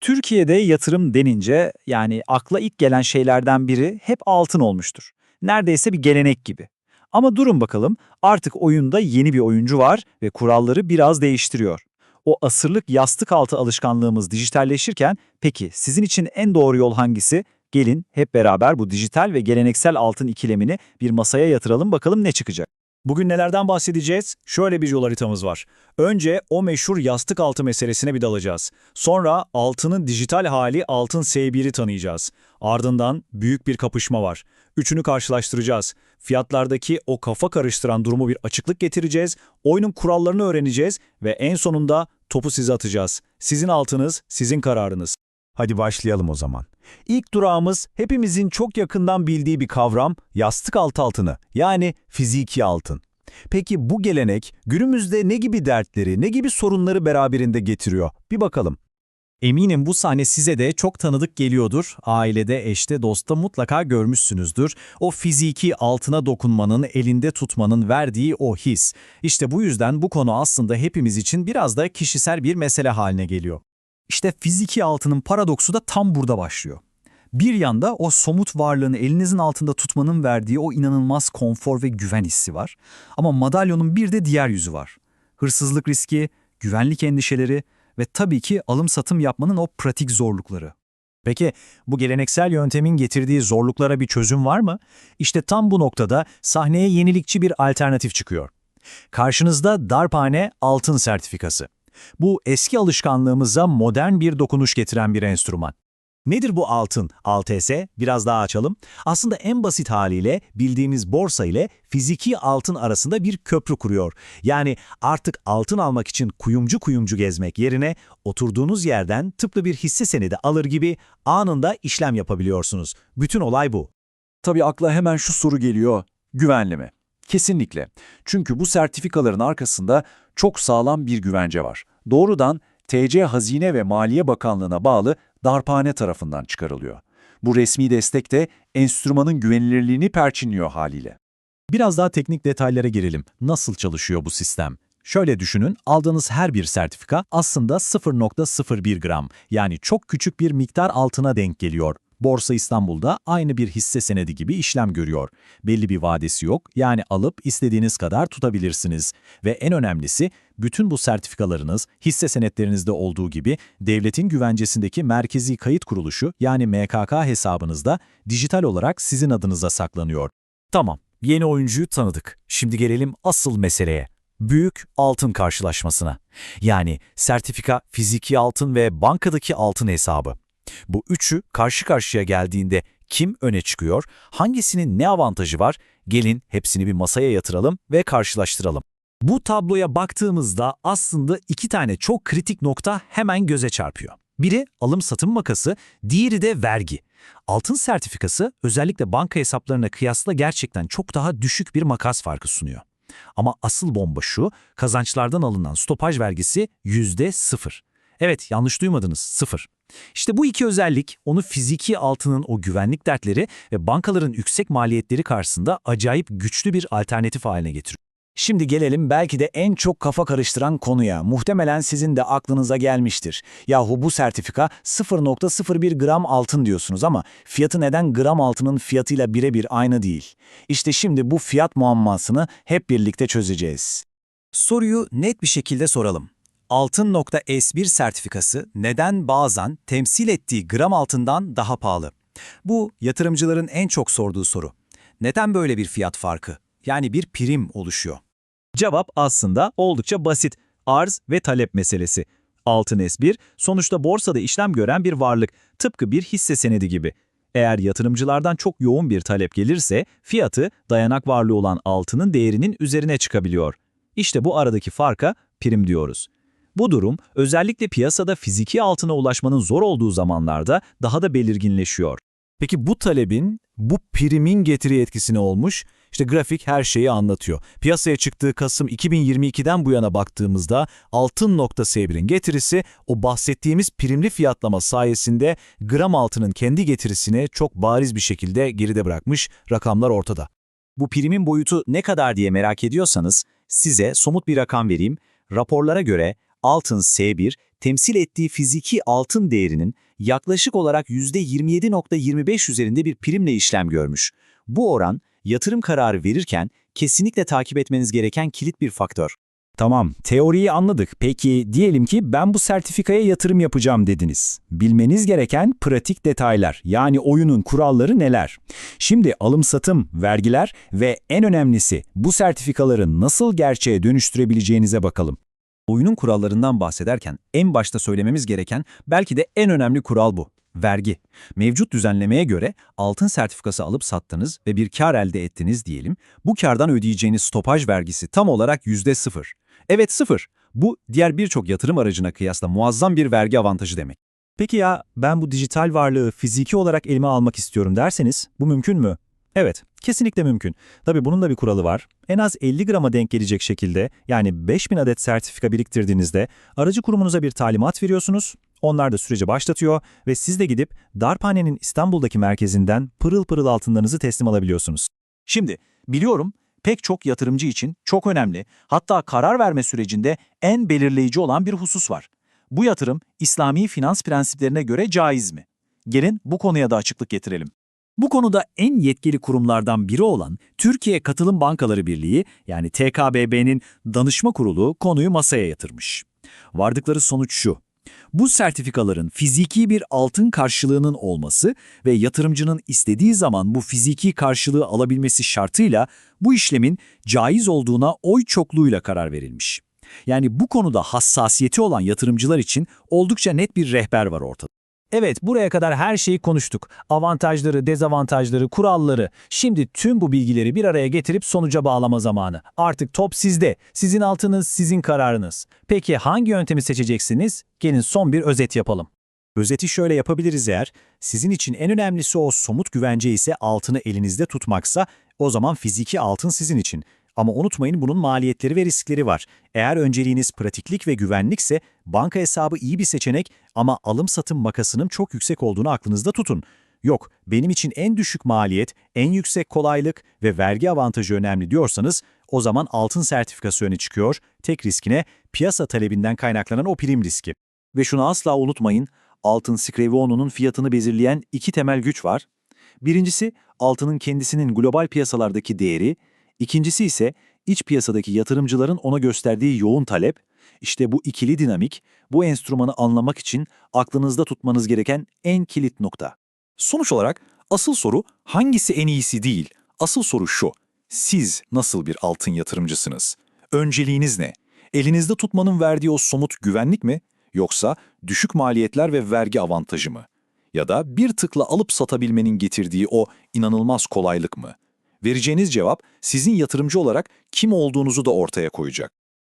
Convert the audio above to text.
Türkiye'de yatırım denince yani akla ilk gelen şeylerden biri hep altın olmuştur. Neredeyse bir gelenek gibi. Ama durun bakalım artık oyunda yeni bir oyuncu var ve kuralları biraz değiştiriyor. O asırlık yastık altı alışkanlığımız dijitalleşirken peki sizin için en doğru yol hangisi? Gelin hep beraber bu dijital ve geleneksel altın ikilemini bir masaya yatıralım bakalım ne çıkacak. Bugün nelerden bahsedeceğiz? Şöyle bir yol haritamız var. Önce o meşhur yastık altı meselesine bir dalacağız. Sonra altının dijital hali altın S1'i tanıyacağız. Ardından büyük bir kapışma var. Üçünü karşılaştıracağız. Fiyatlardaki o kafa karıştıran durumu bir açıklık getireceğiz. Oyunun kurallarını öğreneceğiz ve en sonunda topu size atacağız. Sizin altınız, sizin kararınız. Hadi başlayalım o zaman. İlk durağımız hepimizin çok yakından bildiği bir kavram yastık altı altını yani fiziki altın. Peki bu gelenek günümüzde ne gibi dertleri, ne gibi sorunları beraberinde getiriyor? Bir bakalım. Eminim bu sahne size de çok tanıdık geliyordur. Ailede, eşte, dosta mutlaka görmüşsünüzdür. O fiziki altına dokunmanın, elinde tutmanın verdiği o his. İşte bu yüzden bu konu aslında hepimiz için biraz da kişisel bir mesele haline geliyor. İşte fiziki altının paradoksu da tam burada başlıyor. Bir yanda o somut varlığını elinizin altında tutmanın verdiği o inanılmaz konfor ve güven hissi var. Ama madalyonun bir de diğer yüzü var. Hırsızlık riski, güvenlik endişeleri ve tabii ki alım-satım yapmanın o pratik zorlukları. Peki bu geleneksel yöntemin getirdiği zorluklara bir çözüm var mı? İşte tam bu noktada sahneye yenilikçi bir alternatif çıkıyor. Karşınızda darphane altın sertifikası. Bu eski alışkanlığımıza modern bir dokunuş getiren bir enstrüman. Nedir bu altın, ALTS? Biraz daha açalım. Aslında en basit haliyle bildiğimiz borsa ile fiziki altın arasında bir köprü kuruyor. Yani artık altın almak için kuyumcu kuyumcu gezmek yerine oturduğunuz yerden tıpkı bir hisse senedi alır gibi anında işlem yapabiliyorsunuz. Bütün olay bu. Tabii akla hemen şu soru geliyor, güvenli mi? Kesinlikle. Çünkü bu sertifikaların arkasında çok sağlam bir güvence var. Doğrudan TC Hazine ve Maliye Bakanlığı'na bağlı darphane tarafından çıkarılıyor. Bu resmi destek de enstrümanın güvenilirliğini perçinliyor haliyle. Biraz daha teknik detaylara girelim. Nasıl çalışıyor bu sistem? Şöyle düşünün, aldığınız her bir sertifika aslında 0.01 gram, yani çok küçük bir miktar altına denk geliyor. Borsa İstanbul'da aynı bir hisse senedi gibi işlem görüyor. Belli bir vadesi yok, yani alıp istediğiniz kadar tutabilirsiniz. Ve en önemlisi, bütün bu sertifikalarınız hisse senetlerinizde olduğu gibi devletin güvencesindeki Merkezi Kayıt Kuruluşu yani MKK hesabınızda dijital olarak sizin adınıza saklanıyor. Tamam, yeni oyuncuyu tanıdık. Şimdi gelelim asıl meseleye. Büyük altın karşılaşmasına. Yani sertifika, fiziki altın ve bankadaki altın hesabı. Bu üçü karşı karşıya geldiğinde kim öne çıkıyor, hangisinin ne avantajı var? Gelin hepsini bir masaya yatıralım ve karşılaştıralım. Bu tabloya baktığımızda aslında iki tane çok kritik nokta hemen göze çarpıyor. Biri alım-satım makası, diğeri de vergi. Altın sertifikası özellikle banka hesaplarına kıyasla gerçekten çok daha düşük bir makas farkı sunuyor. Ama asıl bomba şu, kazançlardan alınan stopaj vergisi yüzde sıfır. Evet, yanlış duymadınız, sıfır. İşte bu iki özellik onu fiziki altının o güvenlik dertleri ve bankaların yüksek maliyetleri karşısında acayip güçlü bir alternatif haline getiriyor. Şimdi gelelim belki de en çok kafa karıştıran konuya. Muhtemelen sizin de aklınıza gelmiştir. Yahu bu sertifika 0.01 gram altın diyorsunuz ama fiyatı neden gram altının fiyatıyla birebir aynı değil? İşte şimdi bu fiyat muammasını hep birlikte çözeceğiz. Soruyu net bir şekilde soralım. Altın.S1 sertifikası neden bazen temsil ettiği gram altından daha pahalı? Bu yatırımcıların en çok sorduğu soru. Neden böyle bir fiyat farkı, yani bir prim oluşuyor? Cevap aslında oldukça basit. Arz ve talep meselesi. Altın S1 sonuçta borsada işlem gören bir varlık, tıpkı bir hisse senedi gibi. Eğer yatırımcılardan çok yoğun bir talep gelirse fiyatı dayanak varlığı olan altının değerinin üzerine çıkabiliyor. İşte bu aradaki farka prim diyoruz. Bu durum özellikle piyasada fiziki altına ulaşmanın zor olduğu zamanlarda daha da belirginleşiyor. Peki bu talebin, bu primin getiri etkisine olmuş? İşte grafik her şeyi anlatıyor. Piyasaya çıktığı Kasım 2022'den bu yana baktığımızda altın nokta S1'in getirisi o bahsettiğimiz primli fiyatlama sayesinde gram altının kendi getirisini çok bariz bir şekilde geride bırakmış rakamlar ortada. Bu primin boyutu ne kadar diye merak ediyorsanız size somut bir rakam vereyim. Raporlara göre altın S1 temsil ettiği fiziki altın değerinin yaklaşık olarak %27.25 üzerinde bir primle işlem görmüş. Bu oran, yatırım kararı verirken kesinlikle takip etmeniz gereken kilit bir faktör. Tamam, teoriyi anladık. Peki diyelim ki ben bu sertifikaya yatırım yapacağım dediniz. Bilmeniz gereken pratik detaylar, yani oyunun kuralları neler? Şimdi alım-satım, vergiler ve en önemlisi bu sertifikaları nasıl gerçeğe dönüştürebileceğinize bakalım. Oyunun kurallarından bahsederken en başta söylememiz gereken belki de en önemli kural bu. Vergi. Mevcut düzenlemeye göre altın sertifikası alıp sattınız ve bir kar elde ettiniz diyelim. Bu kardan ödeyeceğiniz stopaj vergisi tam olarak %0. Evet sıfır. Bu diğer birçok yatırım aracına kıyasla muazzam bir vergi avantajı demek. Peki ya ben bu dijital varlığı fiziki olarak elime almak istiyorum derseniz bu mümkün mü? Evet, kesinlikle mümkün. Tabii bunun da bir kuralı var. En az 50 grama denk gelecek şekilde yani 5000 adet sertifika biriktirdiğinizde aracı kurumunuza bir talimat veriyorsunuz. Onlar da süreci başlatıyor ve siz de gidip Darphane'nin İstanbul'daki merkezinden pırıl pırıl altınlarınızı teslim alabiliyorsunuz. Şimdi biliyorum pek çok yatırımcı için çok önemli, hatta karar verme sürecinde en belirleyici olan bir husus var. Bu yatırım İslami finans prensiplerine göre caiz mi? Gelin bu konuya da açıklık getirelim. Bu konuda en yetkili kurumlardan biri olan Türkiye Katılım Bankaları Birliği yani TKBB'nin danışma kurulu konuyu masaya yatırmış. Vardıkları sonuç şu. Bu sertifikaların fiziki bir altın karşılığının olması ve yatırımcının istediği zaman bu fiziki karşılığı alabilmesi şartıyla bu işlemin caiz olduğuna oy çokluğuyla karar verilmiş. Yani bu konuda hassasiyeti olan yatırımcılar için oldukça net bir rehber var ortada. Evet, buraya kadar her şeyi konuştuk. Avantajları, dezavantajları, kuralları. Şimdi tüm bu bilgileri bir araya getirip sonuca bağlama zamanı. Artık top sizde. Sizin altınız, sizin kararınız. Peki hangi yöntemi seçeceksiniz? Gelin son bir özet yapalım. Özeti şöyle yapabiliriz eğer. Sizin için en önemlisi o somut güvence ise altını elinizde tutmaksa o zaman fiziki altın sizin için. Ama unutmayın bunun maliyetleri ve riskleri var. Eğer önceliğiniz pratiklik ve güvenlikse banka hesabı iyi bir seçenek ama alım-satım makasının çok yüksek olduğunu aklınızda tutun. Yok, benim için en düşük maliyet, en yüksek kolaylık ve vergi avantajı önemli diyorsanız o zaman altın sertifikası öne çıkıyor. Tek riskine piyasa talebinden kaynaklanan o prim riski. Ve şunu asla unutmayın, altın Scriviono'nun fiyatını belirleyen iki temel güç var. Birincisi altının kendisinin global piyasalardaki değeri, ikincisi ise iç piyasadaki yatırımcıların ona gösterdiği yoğun talep. İşte bu ikili dinamik, bu enstrümanı anlamak için aklınızda tutmanız gereken en kilit nokta. Sonuç olarak asıl soru hangisi en iyisi değil, asıl soru şu. Siz nasıl bir altın yatırımcısınız? Önceliğiniz ne? Elinizde tutmanın verdiği o somut güvenlik mi? Yoksa düşük maliyetler ve vergi avantajı mı? Ya da bir tıkla alıp satabilmenin getirdiği o inanılmaz kolaylık mı? Vereceğiniz cevap sizin yatırımcı olarak kim olduğunuzu da ortaya koyacak.